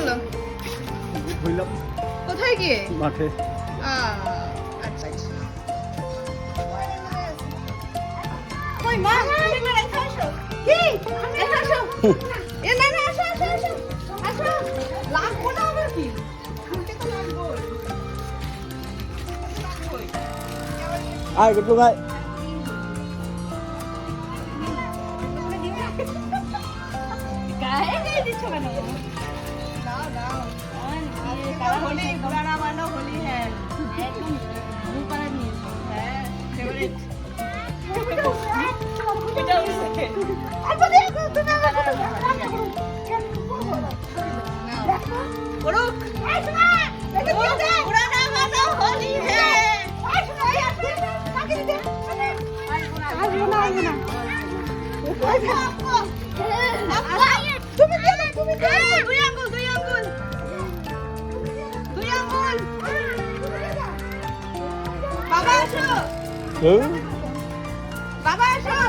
করল? হইলাম কোথায় গিয়ে? মাঠে। আহ, আচ্ছা আচ্ছা। কই মা? তুমি না এখানে আসো। কি? এখানে আসো। এ না না আসো আসো আসো। আসো। লাগবো না আবার কি? আমাকে তো লাগবো। আয় গুটু ভাই। গায়ে গায়ে দিচ্ছ কেন? হোলি পুরানা মানো হোলি হ্যাঁ। একদম দুপারা নিয়ে হ্যাঁ ফেভারিট তুমি দিলে তুমি বাবা আসো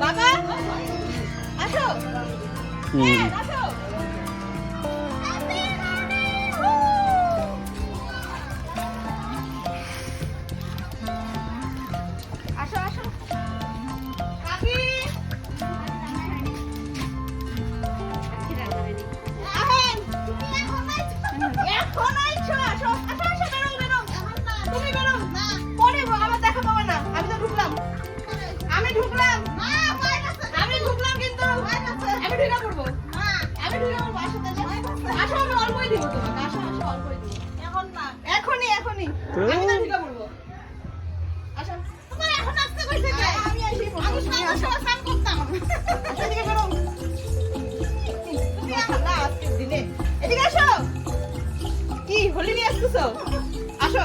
বাবা ধরে আসো কি হোলি নিয়ে আসতেছ? আসো।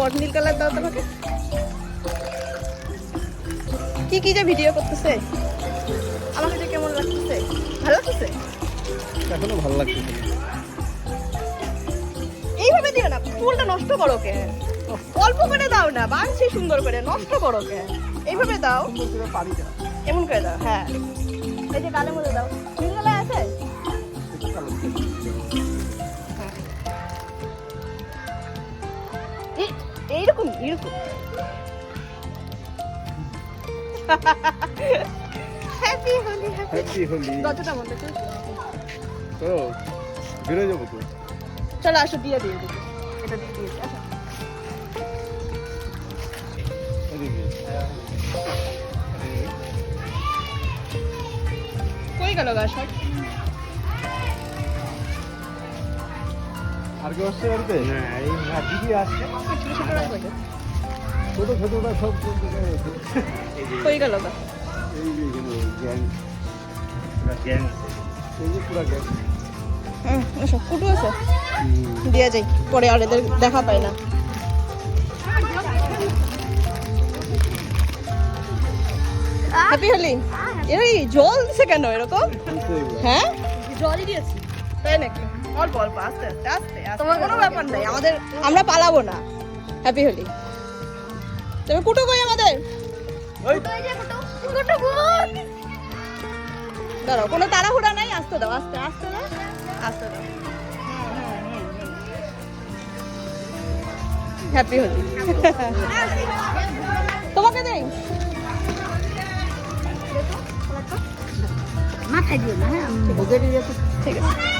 বড় নীল কালার দাও তোমাকে। কি কি যে ভিডিও করতেছে? আমাকে যে কেমন লাগতেছে? ভালো লাগতেছে? এখনও ভালো লাগছে এইভাবে দিও না ফুলটা নষ্ট করো কে। অল্প করে দাও না বানছি সুন্দর করে নষ্ট করো কে। এইভাবে দাও। এমন করে দাও হ্যাঁ। এই যে গালের মধ্যে দাও। নীল কালার আছে? এইরকম এইরকম। হ্যাপি হোলি হ্যাপি হোলি দরজাটা বন্ধ করে তো বেরোয় যাব তো। চলো আসো দিয়ে দিয়ে দিই এটা দিয়ে দিয়েছি আসো কই গেল গা সব? আর কেউ আসছে বাড়িতে না এই দিদি আসছে ছোট ছোটরা কই গেল? ছোট ছোটরা সব কই গেল গা এই গ্যাং। গ্যাং। এই যে পুরা গ্যাং। হুম কুটু আছে? দিয়ে যাই পরে আর এদের দেখা পাই না। হ্যাপি হোলি এই জল দিছে কেন এরকম? হ্যাঁ? জলই দিয়েছি। তাই নাকি? অল্প অল্প আস্তে আস্তে আস্তে আস্তে। কোনো ব্যাপার নাই আমাদের আমরা পালাবো না। হ্যাপি হোলি তুমি কুটো কই আমাদের? দাঁড়াও কোনো তাড়াহুড়া নাই? আস্তে দাও আস্তে আস্তে দাও। আস্তে দাও। হ্যাপি হোলি তোমাকে দেই? মাথায় দিও না হ্যাঁ? ঠিক আছে।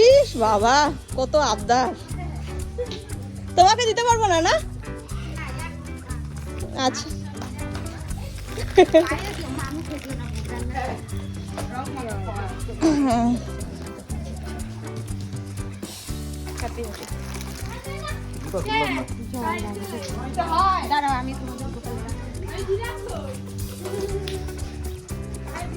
ইস বাবা কত আবদার। তোমাকে দিতে পারব না না? আচ্ছা। না দাঁড়াও আমি তোমাদের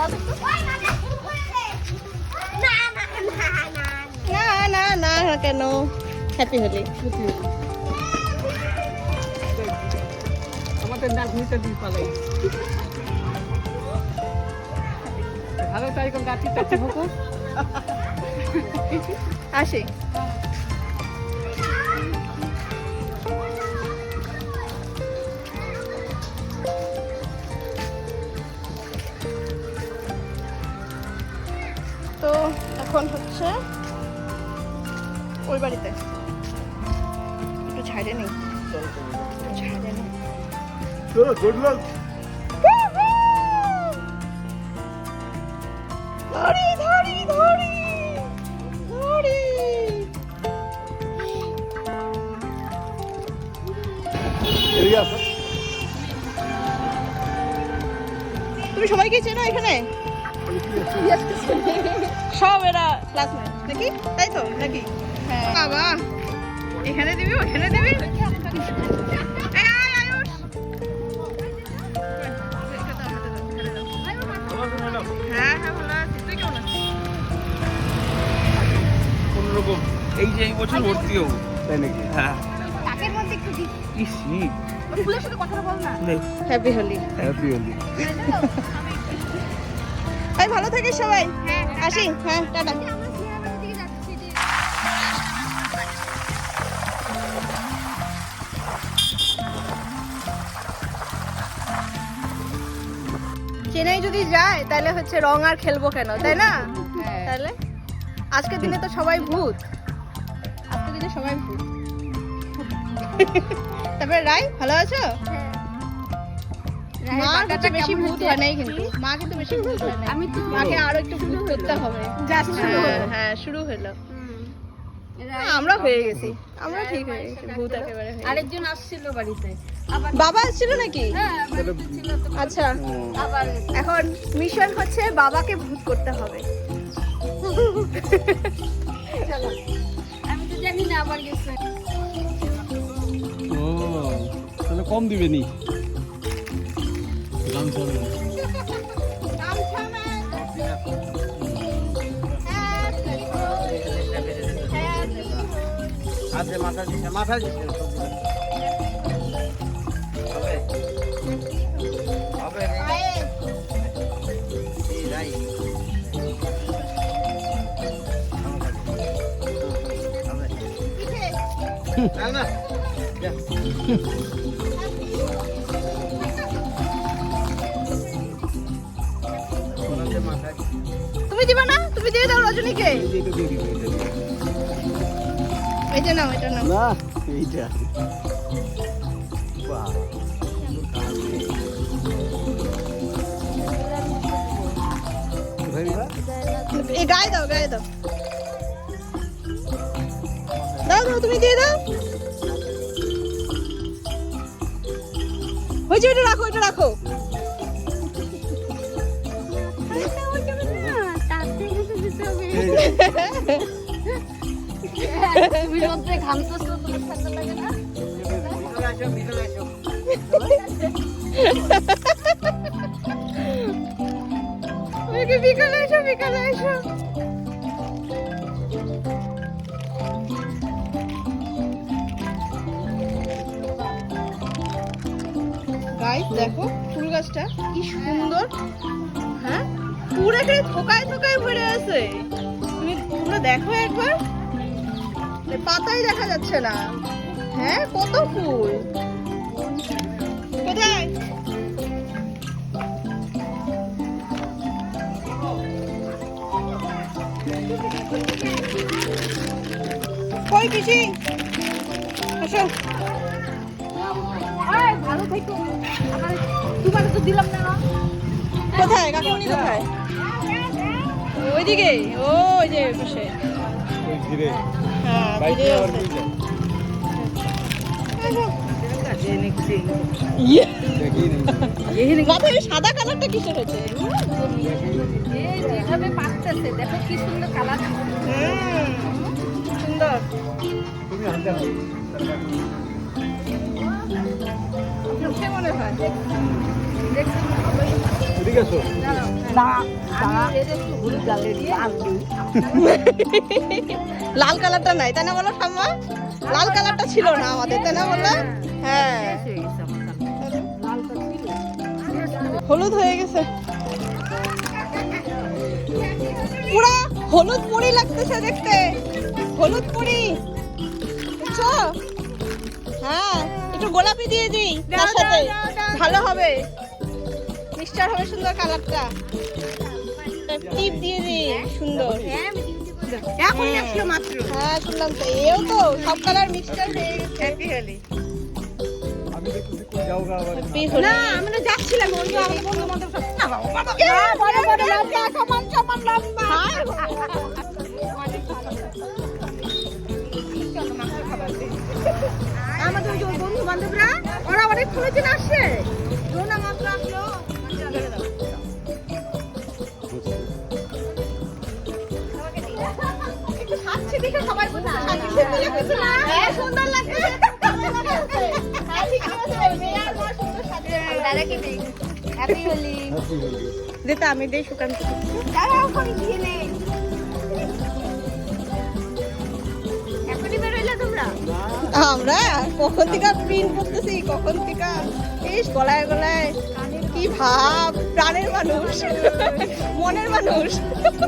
না না না কেন হ্যাপি হোলি আমাদের নাতনিটা দিয়ে পালাই ভালো তারিখ গাছি টাছি হোক আসি বাড়িতে। একটু ছাড়ে নেই ছাড়ে নেই চলো গুড লাক ধরি ধরি ধরি ধরি। তুমি সবাইকে চেনো এখানে? সব এরা ক্লাসমেট নাকি তাই তো? নাকি? বাবা এখানে দিবি ওখানে হ্যাঁ হ্যাঁ ভালো আছি। তুই কেমন আছিস? কোনোরকম এই যে এই বছর ভর্তি হব। তাই নাকি? হ্যাঁ। তাকের মধ্যে একটু দিই ইসি ফুলের সাথে কথা বল না। হ্যাপি হোলি হ্যাপি হোলি ভাই ভালো থাকিস সবাই। আসি হ্যাঁ টাটা। চেন্নাই যদি যায় তাহলে হচ্ছে রং আর খেলব কেন তাই না? তাহলে? আজকের দিনে তো সবাই ভূত। আজকের দিনে সবাই ভূত। তারপরে রাই ভালো আছো? হচ্ছে বেশি ভূত হয় নাই কিন্তু। মা কিন্তু বেশি ভূত হয় আমি মাকে আরও একটু ভূত করতে হবে। হ্যাঁ, হ্যাঁ শুরু হলো। হ্যাঁ, আমরা হয়ে গেছি। আমরা ঠিক হয়ে গেছি ভূত একেবারে আরেকজন আসছিল বাড়িতে। বাবা ছিল নাকি? হ্যাঁ বাড়িতে ছিল তো। আচ্ছা এখন মিশন হচ্ছে বাবাকে ভূত করতে হবে। আমি তো জানি না আবার গেছে। ও তাহলে কম দিবে নি। আছে মাথা দিছে মাথা দিছে না না যা। ওনাদের মাথায় তুমি দিবা না তুমি দিয়ে দাও রজনীকে এটা নাও এটা নাও না এইটা বাহ কোথায় দিবা? এই গায়ে দাও গায়ে দাও দাও দাও, তুমি দিয়ে দাও। ওই যে ওটা রাখো, এটা রাখো। বিকালে এসো বিকালে এসো। গাইস দেখো, ফুল গাছটা কি সুন্দর। হ্যাঁ? পুরো এখানে থোকায় থোকায় ভরে আছে। তুমি পুরো দেখো একবার। এ পাতাই দেখা যাচ্ছে না। হ্যাঁ কত ফুল। কোথায় কই পিসি? আসো। ভালো থেকো। আবার তোমার তো দিলাম না। না কোথায়? কাকুমনি কোথায়? ওইদিকে? ওই যে বসে হ্যাঁ। ইয়ে, সাদা কালারটা কিসের হচ্ছে এই যেভাবে দেখো কি সুন্দর কালার। হুম, সুন্দর। মনে হয়। ঠিক আছে। লাল কালারটা নাই তাই না বলো ঠাম্মা? লাল কালারটা ছিল না আমাদের তাই না বলল হ্যাঁ। হলুদ হয়ে গেছে। পুরা হলুদ পুরি লাগতেছে দেখতে। হলুদ পুরি। বুঝছ হ্যাঁ। একটু গোলাপি দিয়ে দিই তার সাথে ভালো হবে। মিক্সচার হবে সুন্দর কালারটা। টিপ দিয়ে দিই সুন্দর। এখন আসলো মাত্র। হ্যাঁ শুনলাম তো এও তো সব কালার মিক্সচার হয়ে গেছে। হ্যাপি হোলি না আমরা যাচ্ছিলাম ওই বন্ধু বান্ধব সব। বড় বড় লম্বা সমান সমান লম্বা? ওরা অনেক খুলেছেন আসছে রোনা মাত্র আসলো। দেখে সবাই বলছে সাজছে না। হ্যাঁ সুন্দর লাগছে। হ্যাঁ আছে মেয়ে আর বড় সুন্দর সাজছে দাদাকে নেই হ্যাপি হোলি হ্যাপি আমি দেই সুকান্ত দাঁড়াও করে দিয়ে নেই। তোমরা? আমরা কখন থেকে প্রিন্ট করতেছি? কখন থেকে ইস গলায় গলায় কি ভাব? প্রাণের মানুষ। মনের মানুষ।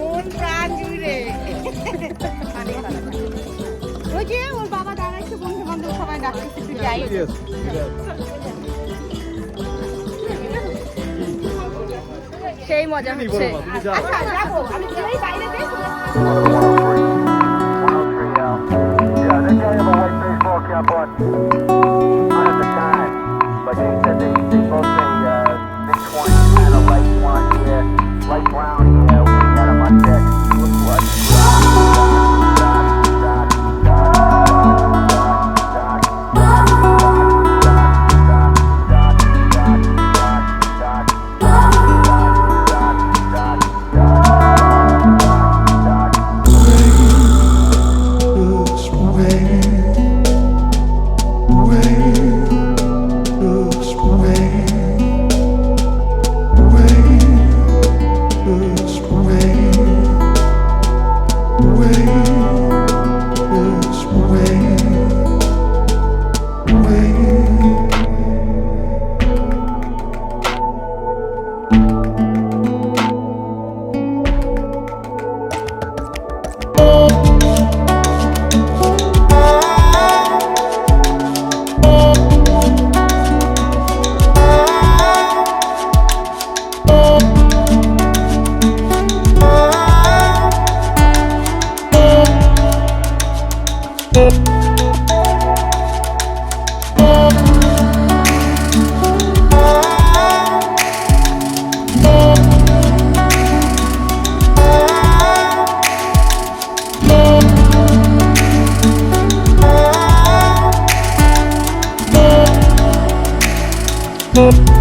মন প্রাণ জুড়ে। ওই যে ওর বাবা দাঁড়াইছে বন্ধু বান্ধব সবাই ডাকতেছে যাই। সেই মজা হচ্ছে। আচ্ছা যাব আমি বাইরে cap on at the time. But they said they, both say uh, 20s, kind of light one hair, light brown Oh.